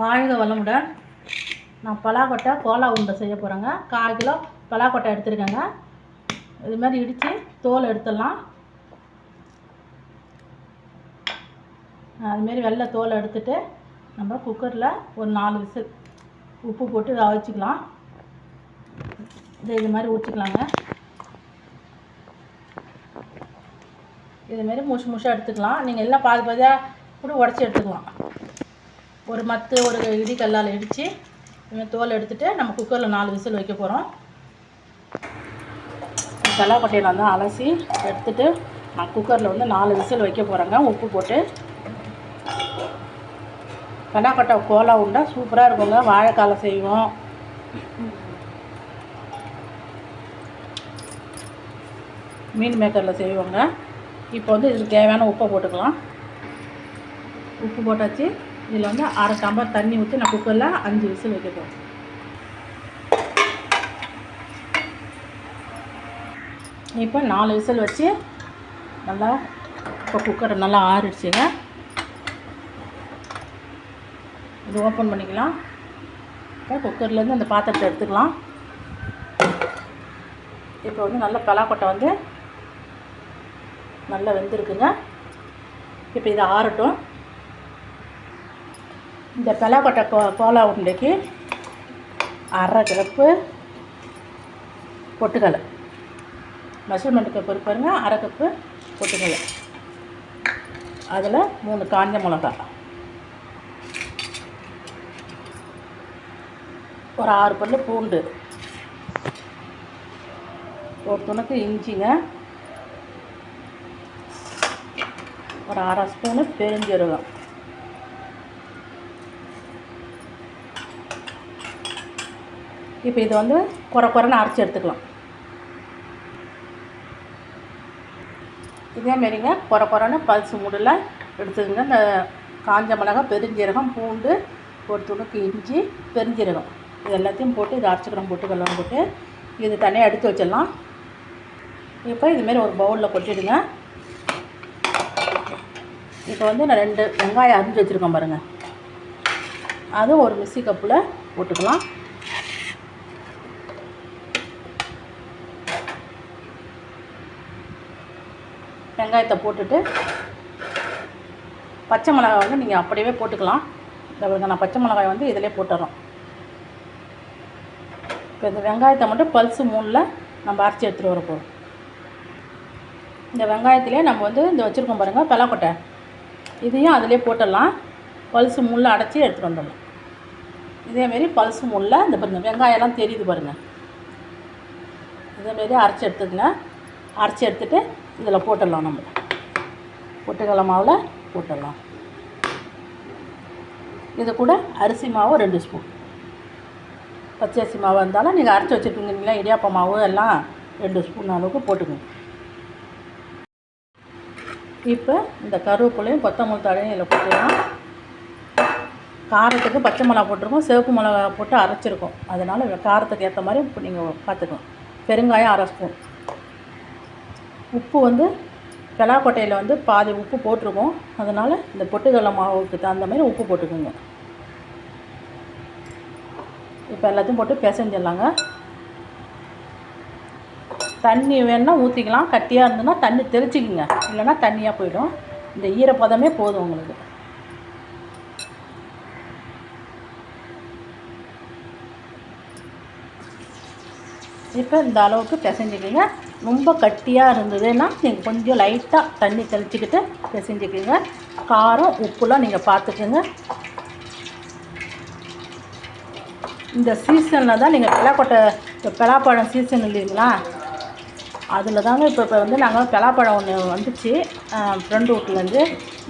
வாழ்க வளமுடன் நான் பலாக்கொட்டை கோலா உருண்டை செய்ய போகிறேங்க கால் கிலோ பலாக்கொட்டை எடுத்துருக்கேங்க. இது மாதிரி இடித்து தோல் எடுத்துடலாம். அதுமாரி வெள்ளை தோல் எடுத்துட்டு நம்ம குக்கரில் ஒரு நாலு விசில் உப்பு போட்டு வேக வச்சுக்கலாம் இது இது மாதிரி ஊற்றிக்கலாங்க இதுமாரி முஷு முஷாக எடுத்துக்கலாம். நீங்கள் எல்லாம் பாதி பாதியாக கூட உடச்சி எடுத்துக்கலாம். ஒரு மத்து ஒரு இடி கல்லால் இடித்து இதுமாதிரி தோல் எடுத்துகிட்டு நம்ம குக்கரில் நாலு விசில் வைக்க போகிறோம் பலாக்கொட்டையில் வந்து அலசி எடுத்துட்டு நான் குக்கரில் வந்து நாலு விசில் வைக்க போகிறேங்க உப்பு போட்டு. பலாக்கொட்டை கோலா உண்டா சூப்பராக இருக்குங்க. வாழைக்காலை செய்வோம். மீன் மேக்கரில் செய்வோங்க. இப்போ வந்து இதுக்கு தேவையான உப்பை போட்டுக்கலாம். உப்பு போட்டாச்சு. இதில் வந்து அரை டம்ளர் தண்ணி ஊற்றி நான் குக்கரில் அஞ்சு விசில் வைக்கட்டும். இப்போ நாலு விசில் வச்சு நல்லா இப்போ குக்கர் நல்லா ஆறிடுச்சுங்க. இது ஓப்பன் பண்ணிக்கலாம். இப்போ குக்கர்லேருந்து அந்த பாத்திரத்தை எடுத்துக்கலாம். இப்போ வந்து நல்ல பலாக்கொட்டை வந்து நல்லா வெந்திருக்குங்க. இப்போ இதை ஆறட்டும். இந்த பலாக்கொட்டை கோ கோலா உருண்டைக்கு அரை கப்பு பொட்டுக்கலை மெஷர்மெண்ட்டுக்கு பொறுப்பாருங்க அரை கப்பு பொட்டுக்கலை அதில் மூணு காஞ்ச மிளகா. ஒரு ஆறு பல்லு பூண்டு. ஒரு துணுக்கு இஞ்சிங்க. ஒரு அரை ஸ்பூனு பெருஞ்சீரகம். இப்போ இது வந்து குறை குறைன்னு அரைச்சி எடுத்துக்கலாம். இதே மாரிங்க குறை குறைன்னு பல்சு மூடில் எடுத்துக்கோங்க. இந்த காஞ்ச மிளகா பெருஞ்சீரகம் பூண்டு ஒரு துணுக்கு இஞ்சி பெருஞ்சீரகம். இது எல்லாத்தையும் போட்டு இதை அரைச்சிக்கிறோம் போட்டு வெள்ளம் போட்டு இது தனியாக எடுத்து வச்சிடலாம். இப்போ இதுமாரி ஒரு பவுலில் கொட்டிடுங்க. இப்போ வந்து நான் ரெண்டு வெங்காயம் அரிஞ்சு வச்சுருக்கேன் பாருங்கள் அதுவும் ஒரு மிஸ்ஸி கப்பில் போட்டுக்கலாம். வெங்காயத்தை போட்டுட்டு பச்சை மிளகாய் வந்து நீங்கள் அப்படியே போட்டுக்கலாம். இந்த நான் பச்சை மிளகாய் வந்து இதிலே போட்டுறோம். இப்போ இந்த வெங்காயத்தை மட்டும் பல்ஸு மூணில் நம்ம அரைச்சி எடுத்துகிட்டு வர போகிறோம் இந்த வெங்காயத்திலே நம்ம வந்து இந்த வச்சுருக்கோம் பாருங்கள் பலாக்கொட்டை. இதையும் அதிலே போட்டுடலாம். பல்சு முள்ள அடைச்சி எடுத்துகிட்டு வந்துடலாம். இதேமாரி பல்சு முள்ள இந்த பாருங்கள் வெங்காயம்லாம் தெரியுது பாருங்கள் இதேமாரி அரைச்சி எடுத்துக்கங்க. அரைச்சி எடுத்துகிட்டு இதில் போட்டுடலாம் நம்ம. பொட்டுக்கடலை மாவில் போட்டுடலாம். இது கூட அரிசி மாவு ரெண்டு ஸ்பூன். பச்சை அரிசி மாவு இருந்தாலும் நீங்கள் அரைச்சி வச்சுருக்கீங்களா இடியாப்ப மாவு எல்லாம் ரெண்டு ஸ்பூன் அளவுக்கு போட்டுக்கோங்க. இப்போ இந்த கருவேப்பிலையும் கொத்தமல்லி தழையும் இதில் போட்டுக்கலாம் காரத்துக்கு பச்சை மிளகா போட்டிருக்கோம். சிவப்பு மிளகா போட்டு அரைச்சிருக்கோம். அதனால் காரத்துக்கு ஏற்ற மாதிரி இப்போ நீங்கள் பார்த்துக்கலாம். பெருங்காயம் அரை ஸ்பூன். உப்பு வந்து பலாக்கொட்டையில் வந்து பாதி உப்பு போட்டிருக்கோம். அதனால் இந்த பொட்டுக்கடலை மாவுக்கு தகுந்த மாதிரி உப்பு போட்டுக்கோங்க. இப்போ எல்லாத்தையும் போட்டு பிசைஞ்சிடலாங்க தண்ணி வேணுன்னா ஊற்றிக்கலாம் கட்டியாக இருந்ததுன்னா தண்ணி தெளிச்சிக்கங்க. இல்லைன்னா தண்ணியாக போயிடும். இந்த ஈரப்பதமே போதும் உங்களுக்கு. இப்போ இந்த அளவுக்கு பிசைஞ்சிக்கிங்க. ரொம்ப கட்டியாக இருந்ததுன்னா நீங்கள் கொஞ்சம் லைட்டாக தண்ணி தெளிச்சிக்கிட்டு பிசைஞ்சிக்கோங்க. காரம் உப்புலாம் நீங்கள் பார்த்துக்கோங்க. இந்த சீசனில் தான் நீங்கள் பலாக்கொட்டை இப்போ பலாப்பழம் சீசன் இல்லைங்களா? அதில் தாங்க இப்போ இப்போ வந்து நாங்கள் பலாப்பழம் ஒன்று வந்துச்சு. ஃப்ரெண்டு வீட்லேருந்து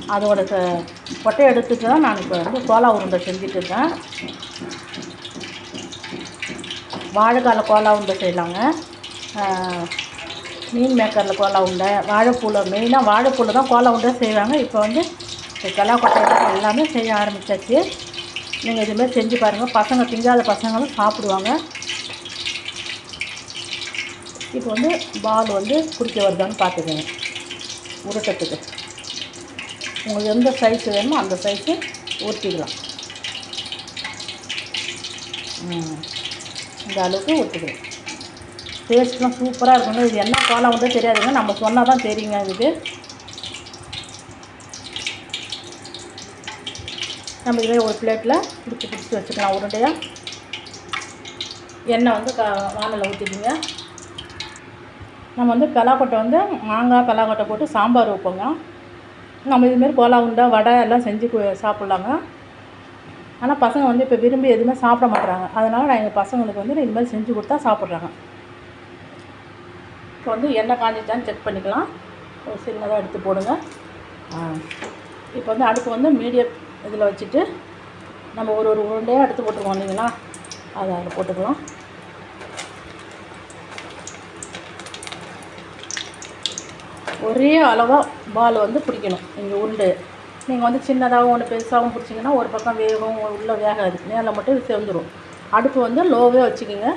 அதோட க- கொட்டையை எடுத்துட்டு தான் நான் இப்போ வந்து கோலா உருண்டை செஞ்சுட்டு இருக்கேன். வாழைக்கால கோலா உருண்டை செய்யலாங்க. மீன் மேக்கரில் கோலா உண்டை வாழைப்பூவில் மெயினாக வாழைப்பூவில் தான் கோலா உண்டை செய்வாங்க. இப்போ வந்து இந்த எல்லாமே செய்ய ஆரம்பிச்சாச்சு. நீங்கள் இதுமாதிரி செஞ்சு பாருங்கள் பசங்க திங்காத பசங்களும் சாப்பிடுவாங்க. இப்போ வந்து பால் வந்து குடிக்க வருதான்னு பார்த்துக்கோங்க. உருட்டத்துக்கு உங்களுக்கு எந்த சைஸ் வேணுமோ அந்த சைஸு ஊற்றிக்கலாம் இந்த அளவுக்கு ஊற்றிக்கலாம் டேஸ்ட்லாம் சூப்பராக இருக்குங்க இது என்ன கோலம் வந்து தெரியாதுங்க. நம்ம சொன்னால் தான் தெரியுங்க இதுக்கு நம்ம இதுவே ஒரு பிளேட்டில் பிடிச்சி பிடிச்சி வச்சுக்கலாம். உருண்டையாக எண்ணெய் வந்து க வானலில் ஊற்றிக்கிங்க நம்ம வந்து பலாக்கொட்டை வந்து மாங்காய் பலாக்கொட்டை போட்டு சாம்பார் வைப்போங்க. நம்ம இதுமாரி கோலா உண்டா வடை எல்லாம் செஞ்சு சாப்பிட்லாங்க. ஆனால் பசங்க வந்து இப்போ விரும்பி எதுவுமே சாப்பிட மாட்றாங்க. அதனால் நான் எங்கள் பசங்களுக்கு வந்து இது மாதிரி செஞ்சு கொடுத்தா சாப்பிட்றாங்க. இப்போ வந்து எண்ணெய் காஞ்சிச்சான்னு செக் பண்ணிக்கலாம். ஒரு சின்னதாக எடுத்து போடுங்க. இப்போ வந்து அடுப்பு வந்து மீடியம் இதில் வச்சுட்டு நம்ம ஒரு ஒரு உருண்டையாக எடுத்து போட்டுருவோம் இல்லைங்களா? அதை அதில் போட்டுக்கலாம். ஒரே அளவாக பால் வந்து பிடிக்கணும். இங்கே உருண்டு. நீங்கள் வந்து சின்னதாகவும் ஒன்று பெருசாகவும் பிடிச்சிங்கன்னா ஒரு பக்கம் வேகும் உள்ளே வேகாது. மேலே மட்டும் இது சேர்ந்துடும் அடுப்பு வந்து லோவே வச்சுக்கோங்க.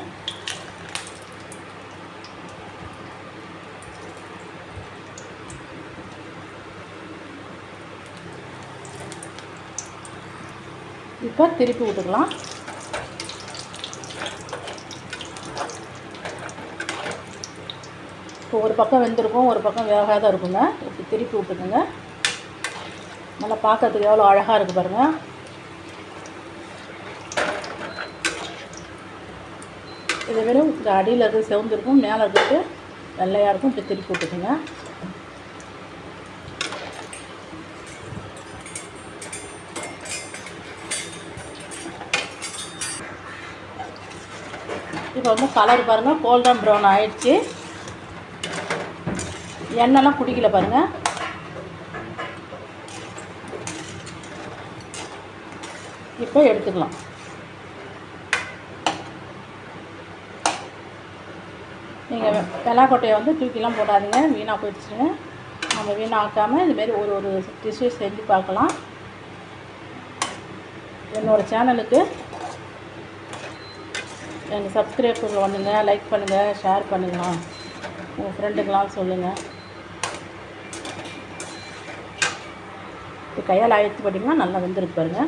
இப்போ திருப்பி விட்டுக்கலாம். இப்போ ஒரு பக்கம் வெந்திருக்கும் ஒரு பக்கம் வேகாத இருக்குங்க. இப்படி திருப்பி விட்டுக்குங்க. நல்லா பார்க்கறதுக்கு எவ்வளோ அழகாக இருக்குது பாருங்கள் இதை வெறும் இந்த அடியில் இருக்கிறது செவந்திருக்கும் மேலே இருக்கிறது வெள்ளையாக இருக்கும். இப்படி திருப்பி விட்டுக்குங்க. இப்போ வந்து கலர் பாருங்கள் கோல்டன் ப்ரௌன் ஆயிடுச்சு. எண்ணெய்லாம் குடிக்கல பாருங்கள் இப்போ எடுத்துக்கலாம். நீங்கள் வெள்ளாக்கொட்டையை வந்து தூக்கிலாம் போடாதீங்க வீணாக போயிடுச்சுங்க. நம்ம வீணாக்காமல் இதுமாரி ஒரு ஒரு டிஷ்ஷு செஞ்சு பார்க்கலாம். என்னோடய சேனலுக்கு எங்கள் சப்ஸ்கிரைபர்கள் வந்துங்க லைக் பண்ணுங்கள் ஷேர் பண்ணுங்களா உங்கள் ஃப்ரெண்டுங்களாம் சொல்லுங்கள் இப்போ கையால் அழைத்து போட்டிங்கன்னா நல்லா வெந்திருக்கு பாருங்க.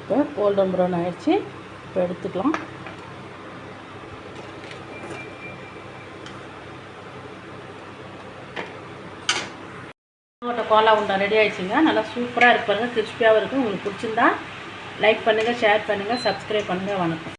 இப்போ கோல்டன் ப்ரௌன் ஆயிடுச்சு. இப்போ எடுத்துக்கலாம். கோலா உண்டா? ரெடி ஆயிடுச்சுங்க. நல்லா சூப்பராக இருப்பாருங்க கிறிஸ்பியாகவும் இருக்கும் உங்களுக்கு பிடிச்சிருந்தா லைக் பண்ணுங்கள் ஷேர் பண்ணுங்கள் சப்ஸ்கிரைப் பண்ணுங்கள் வணக்கம்.